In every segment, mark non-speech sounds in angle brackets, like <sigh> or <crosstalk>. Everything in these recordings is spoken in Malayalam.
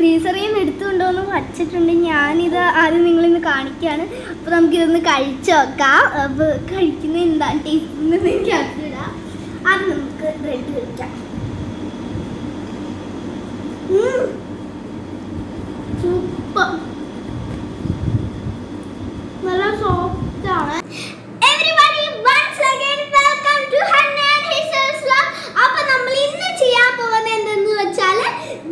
ഫ്രീസറിൽ നിന്ന് എടുത്തുകൊണ്ടുവന്ന് വച്ചിട്ടുണ്ട്. ഞാനിത് ആദ്യം നിങ്ങളിന്ന് കാണിക്കുകയാണ് അപ്പോൾ നമുക്കിതൊന്ന് കഴിച്ച് നോക്കാം. അപ്പോൾ കഴിക്കുന്ന എന്താണ്? ടേസ്റ്റ് എനിക്ക് അറിയില്ല അത് നമുക്ക് ബ്രെഡ് കഴിക്കാം സൂപ്പർ നല്ല സോഫ്റ്റ് ആണ് everybody once again welcome to Hanna and ഹിസസ് vlog അപ്പോൾ നമ്മൾ ഇന്ന് ചെയ്യാൻ പോകുന്നത് എന്തെന്ന് വെച്ചാൽ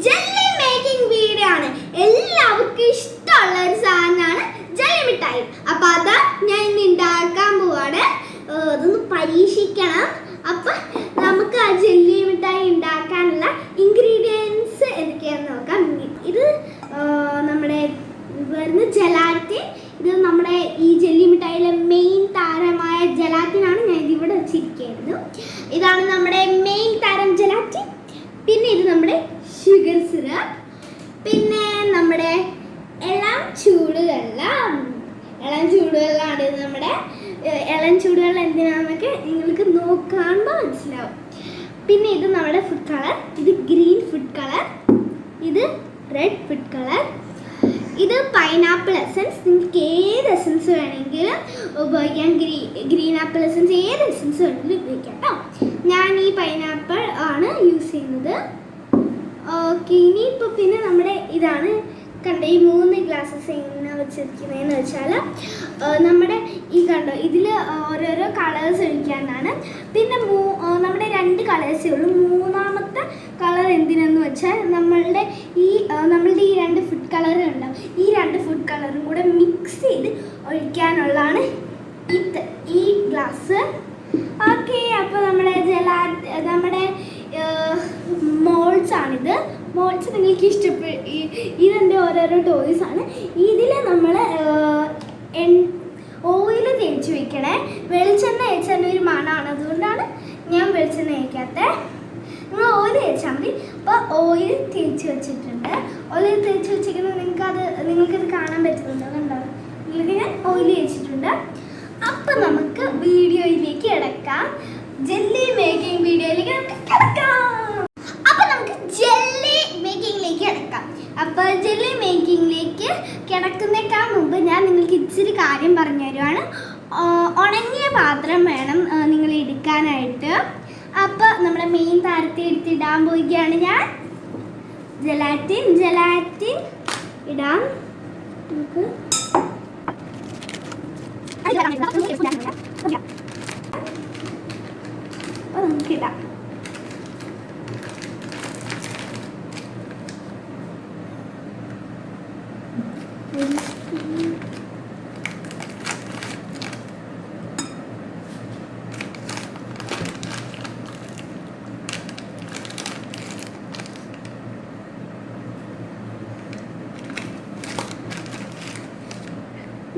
ജെല്ലി മേക്കിംഗ് വീഡിയോ ആണ് എല്ലാവർക്കും ഇഷ്ടമുള്ള ഒരു സാധനമാണ് ജെല്ലി അപ്പൊ അതാ ഞാൻ ഇന്ന് ഉണ്ടാക്കാൻ പോവാണ്. അതൊന്ന് പരീക്ഷിക്കണം. അപ്പം നമുക്ക് ആ ജെല്ലി മിഠായി ഉണ്ടാക്കാനുള്ള ഇൻഗ്രീഡിയൻസ് എന്തൊക്കെയാണെന്ന് നോക്കാം. ഇത് നമ്മുടെ വരുന്ന ജലാറ്റിൻ ഇത് നമ്മുടെ ഈ ജെല്ലി മിഠായിയിലെ മെയിൻ താരമായ ജലാറ്റിനാണ് ഞാൻ ഇതിവിടെ വെച്ചിരിക്കുന്നത്. ഇതാണ് നമ്മുടെ മെയിൻ താരം ജലാറ്റിൻ പിന്നെ ഇത് നമ്മുടെ ഷുഗർ സിറപ്പ് പിന്നെ നമ്മുടെ ഇളം ചൂടുവെള്ളം ഇളം ചൂടുവെള്ളമാണ് ഇത് നമ്മുടെ ഏഹ്, ഇളം ചൂടുവെള്ളം എന്തിനാണെന്നൊക്കെ നിങ്ങൾക്ക് നോക്കാണ്ട് മനസ്സിലാവും. പിന്നെ ഇത് നമ്മുടെ ഫുഡ് കളർ ഇത് ഗ്രീൻ ഫുഡ് കളർ ഇത് റെഡ് ഫുഡ് കളർ ഇത് പൈനാപ്പിൾ എസൻസ് നിങ്ങൾക്ക് ഏത് എസൻസ് വേണമെങ്കിലും ഉപയോഗിക്കാം. ഗ്രീ ഗ്രീൻ ആപ്പിൾ എസൻസ് ഏത് എസൻസ് വേണമെങ്കിലും ഉപയോഗിക്കാം കേട്ടോ ഞാൻ ഈ പൈനാപ്പിൾ ആണ് യൂസ് ചെയ്യുന്നത്. ഓക്കെ ഇനിയിപ്പോൾ പിന്നെ നമ്മുടെ ഇതാണ് കണ്ട ഈ മൂന്ന് ഗ്ലാസ്സസ് എങ്ങനെ വെച്ചിരിക്കുന്നതെന്ന് വെച്ചാൽ നമ്മുടെ ഈ കണ്ടോ ഇതിൽ ഓരോരോ കളേഴ്സ് ഒഴിക്കാനാണ്. പിന്നെ മൂ നമ്മുടെ രണ്ട് കളേഴ്സേ ഉള്ളൂ. മൂന്നാമത്തെ കളർ എന്തിനെന്ന് വെച്ചാൽ നമ്മളുടെ ഈ നമ്മളുടെ ഈ രണ്ട് ഫുഡ് കളറും ഉണ്ടാവും ഈ രണ്ട് ഫുഡ് കളറും കൂടെ മിക്സ് ചെയ്ത് ഒഴിക്കാനുള്ളതാണ് ഇത് ഈ ഗ്ലാസ് ഓക്കെ അപ്പോൾ നമ്മുടെ ജലാ നമ്മുടെ മോൾസ് മോൾസ് നിങ്ങൾക്ക് ഇഷ്ടപ്പെട്ട ഇതെന്റെ ഓരോരോ ടോയ്സ് ആണ്. ഇതിൽ നമ്മൾ ഓയിൽ തേച്ച് വെക്കണേ. വെളിച്ചെണ്ണ തേച്ചതിന്റെ ഒരു മണമാണ് അതുകൊണ്ടാണ് ഞാൻ വെളിച്ചെണ്ണ തേക്കാത്തത് നിങ്ങൾ ഓയിൽ തേച്ചാൽ മതി. അപ്പോൾ ഓയിൽ തേച്ച് വെച്ചിട്ടുണ്ട്. ഓയിൽ തേച്ച് വെച്ചിരിക്കുന്നത് നിങ്ങൾക്കത് നിങ്ങൾക്കത് കാണാൻ പറ്റുന്നുണ്ടോ? കണ്ടോ? നിങ്ങൾക്ക് ഞാൻ ഓയിൽ തേച്ചിട്ടുണ്ട്. അപ്പം നമുക്ക് വീഡിയോയിലേക്ക് ഇടക്കാം ജെല്ലി മേക്കിംഗ് വീഡിയോയിലേക്ക് നമുക്ക് കിടക്കാം അപ്പം നമുക്ക് ജെല്ലി മേക്കിങ്ങിലേക്ക് കിടക്കാം അപ്പോൾ ജെല്ലി മേക്കിങ്ങിലേക്ക് കിടക്കുന്നേക്കാൾ മുമ്പ് ഞാൻ നിങ്ങൾക്ക് ഇച്ചിരി കാര്യം പറഞ്ഞു തരുവാണ് ഉണങ്ങിയ പാത്രം വേണം നിങ്ങൾ എടുക്കാനായിട്ട് അപ്പോൾ നമ്മുടെ മെയിൻ താരത്തെ എടുത്തിടാൻ പോവുകയാണ് ഞാൻ ജലാറ്റിൻ ജലാറ്റിൻ ഇടാം നമുക്ക് അപ്പോൾ നമുക്കിടാം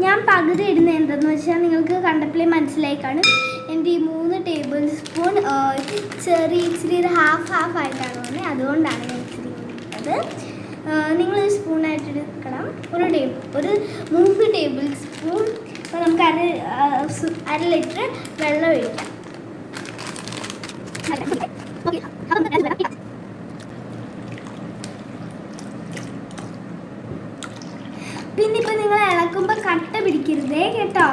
ഞാൻ പകുതി ഇടുന്നത് എന്തെന്ന് വെച്ചാൽ നിങ്ങൾക്ക് കണ്ടപ്പോഴേ മനസ്സിലായി കാണും എന്റെ ഈ മൂന്ന് ടേബിൾ സ്പൂൺ ചെറിയ ഇച്ചിരി ഒരു ഹാഫ് ഹാഫ് ആയിട്ടാണ് വന്നത് അതുകൊണ്ടാണ് ഞാൻ ഇച്ചിരി ഇട്ടത് നിങ്ങൾ ഒരു സ്പൂണായിട്ട് എടുക്കണം. ഒരു ടേബിൾ ഒരു മൂന്ന് ടേബിൾ സ്പൂൺ അപ്പോൾ നമുക്ക് അര അര ലിറ്റർ വെള്ളം ഒഴിക്കാം. നിങ്ങൾ ഇളക്കുമ്പോ കട്ട പിടിക്കരുതേ കേട്ടോ.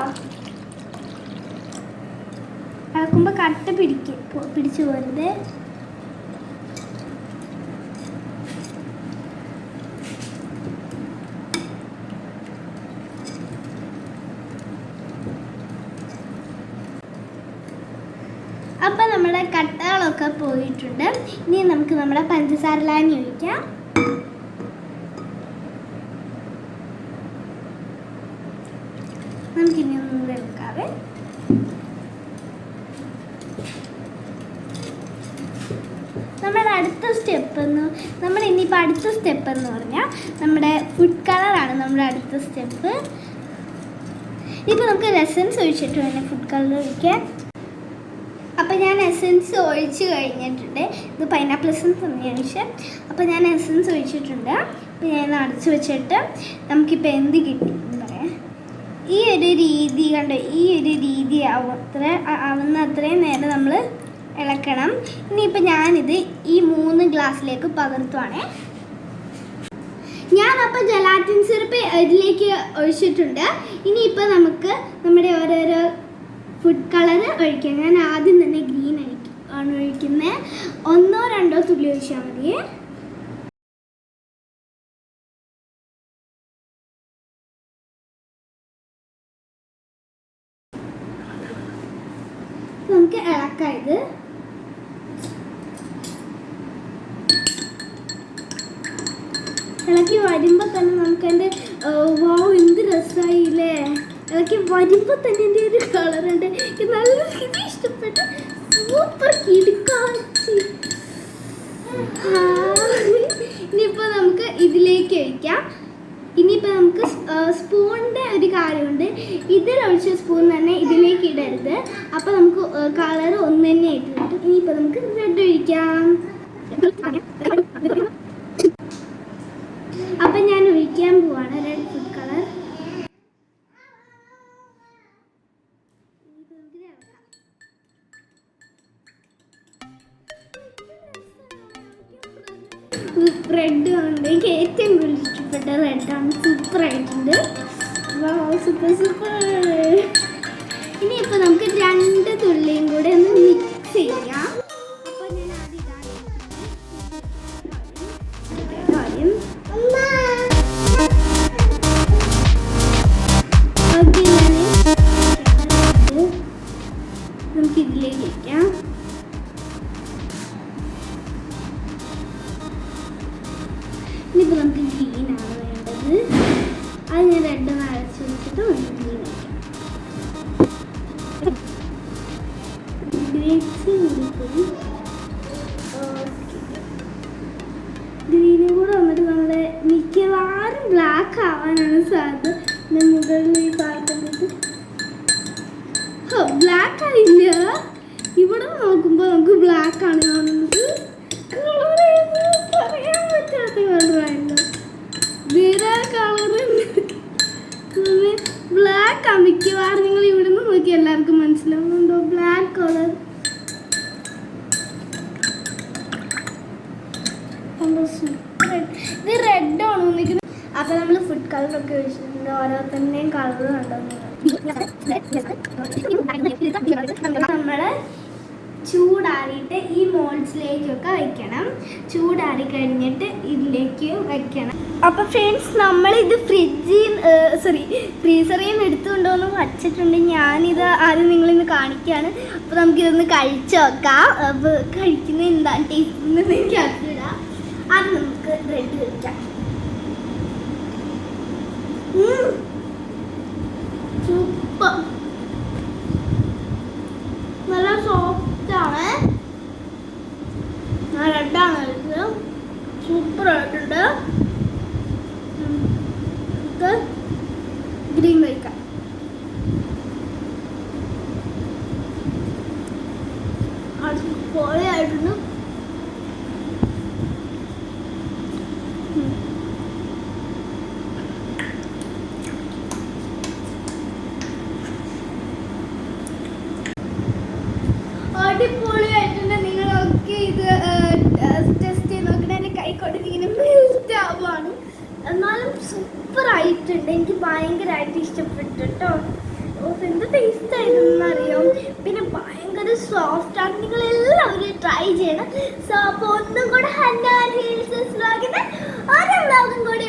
ഇളക്കുമ്പോ കട്ട പിടിക്ക പിടിച്ചു പോരുത്. അപ്പൊ നമ്മുടെ കട്ടകളൊക്കെ പോയിട്ടുണ്ട്. ഇനി നമുക്ക് നമ്മുടെ പഞ്ചസാര ലാനി ഒഴിക്കാം നമുക്കിനി ഒന്നും കൂടെ എടുക്കാവേ നമ്മുടെ അടുത്ത സ്റ്റെപ്പ് എന്ന് നമ്മൾ ഇനിയിപ്പോൾ അടുത്ത സ്റ്റെപ്പ് എന്ന് പറഞ്ഞാൽ നമ്മുടെ ഫുഡ് കളറാണ് നമ്മുടെ അടുത്ത സ്റ്റെപ്പ് ഇപ്പോൾ നമുക്ക് ലെസൻസ് ഒഴിച്ചിട്ട് വേണം ഫുഡ് കളർ ഒഴിക്കാൻ. അപ്പോൾ ഞാൻ എസൻസ് ഒഴിച്ച് കഴിഞ്ഞിട്ടുണ്ട്. ഇത് പൈനാപ്പിൾ എസൻസ് തന്നെയാണ് പക്ഷേ അപ്പോൾ ഞാൻ എസൻസ് ഒഴിച്ചിട്ടുണ്ട്. അപ്പോൾ ഞാൻ അടച്ചു വെച്ചിട്ട് നമുക്കിപ്പോൾ എന്ത് കിട്ടി? ഈ ഒരു രീതി കണ്ടോ ഈ ഒരു രീതി അത്ര അവന്ന് അത്രയും നേരം നമ്മൾ ഇളക്കണം. ഇനിയിപ്പോൾ ഞാനിത് ഈ മൂന്ന് ഗ്ലാസ്സിലേക്ക് പകർത്തുവാണേ. ഞാനപ്പോൾ ജലാറ്റിൻ സിറപ്പ് ഇതിലേക്ക് ഒഴിച്ചിട്ടുണ്ട്. ഇനിയിപ്പോൾ നമുക്ക് നമ്മുടെ ഓരോരോ ഫുഡ് കളർ ഒഴിക്കാം. ഞാൻ ആദ്യം തന്നെ ഗ്രീൻ ആണ് ഒഴിക്കുന്നത് ഒന്നോ രണ്ടോ തുള്ളി ഒഴിച്ചാൽ മതിയേ. നമുക്ക് ഇളക്കാം ഇളക്കി വരുമ്പോൾ തന്നെ നമുക്ക് എന്റെ വാവ് എന്ത് രസമായില്ലേ ഇളക്കി വരുമ്പോൾ തന്നെ എന്റെ ഒരു കളറുണ്ട് എനിക്ക് നല്ല രീതി ഇഷ്ടപ്പെട്ടു സൂപ്പർ കിടുക്കാച്ചി. ഇനിയിപ്പോൾ നമുക്ക് ഇതിലേക്ക് ഒഴിക്കാം. ഇനിയിപ്പോൾ നമുക്ക് സ്പൂണിന്റെ ഒരു കാര്യമുണ്ട്. ഇതിലൊഴിച്ച സ്പൂൺ തന്നെ ഇതിലേക്ക് ഇടരുത്. അപ്പോൾ നമുക്ക് കളർ ഒന്ന് തന്നെ ആയിട്ട് കിട്ടും ഇനിയിപ്പോൾ നമുക്ക് ബ്രെഡ് ഒഴിക്കാം. റെഡ് ഉണ്ട് എനിക്ക് ഏറ്റവും കൂടുതൽ ഇഷ്ടപ്പെട്ട റെഡാണ് സൂപ്പർ ആയിട്ടുണ്ട്. സൂപ്പർ സൂപ്പർ ഇനിയിപ്പോൾ നമുക്ക് രണ്ട് തുള്ളിയും കൂടെ ഒന്ന് മിക്സ് ചെയ്യാം. അപ്പോൾ ഞാൻ ആദ്യം. ഗ്രീനും കൂടെ വന്നിട്ട് നമ്മുടെ മിക്കവാറും ബ്ലാക്ക് ആവാനാണ് സാധ്യത. മുകളിൽ ഇവിടെ നിന്ന് നോക്കി എല്ലാവർക്കും മനസ്സിലാവുന്നുണ്ടോ ബ്ലാക്ക് കളർ ഇത് റെഡ് ആണ് നിൽക്കുന്നത് അപ്പൊ നമ്മൾ ഫുഡ് കളർ ഒക്കെ ഒഴിച്ചിട്ടുണ്ട് ഓരോരുത്തരുടെയും കളർ കണ്ടോ? <laughs> നമ്മൾ ചൂടാറിയിട്ട് ഈ മോൾസിലേക്കൊക്കെ വെക്കണം. ചൂടാറി കഴിഞ്ഞിട്ട് ഇതിലേക്ക് വെക്കണം. അപ്പൊ ഫ്രണ്ട്സ് നമ്മൾ ഇത് ഫ്രിഡ്ജിൽ സോറി ഫ്രീസറിൽ നിന്ന് എടുത്തുകൊണ്ടുവന്ന് വച്ചിട്ടുണ്ട്. ഞാനിത് ആദ്യം നിങ്ങളിന്ന് കാണിക്കുകയാണ് അപ്പോൾ നമുക്കിതൊന്ന് കഴിച്ചു നോക്കാം. അപ്പോൾ കഴിക്കുന്നത് എന്താ ടേസ്റ്റ് എനിക്ക് അറിയില്ല അത് നമുക്ക് റെഡി വെക്കാം. സൂപ്പർ നല്ല സോഫ്റ്റ് ആണ് റെഡാണ് ഇത്. സൂപ്പർ ആയിട്ടുണ്ട്. ഉം. നമുക്ക് ഗ്രീൻ കഴിക്കാം ആയിട്ടുണ്ട്. എനിക്ക് ഭയങ്കരമായിട്ട് ഇഷ്ടപ്പെട്ടു കേട്ടോ എന്ത് ടേസ്റ്റ് ആയിരുന്നു അറിയാം? പിന്നെ ഭയങ്കര സോഫ്റ്റ് ആണ്. നിങ്ങൾ എല്ലാവരും ട്രൈ ചെയ്യണം. സോ അപ്പോൾ ഒന്നും കൂടെ ഹൻഡാൻ ഹീൽസ് വ്ലോഗിന് ഒരു വ്ലോഗും കൂടി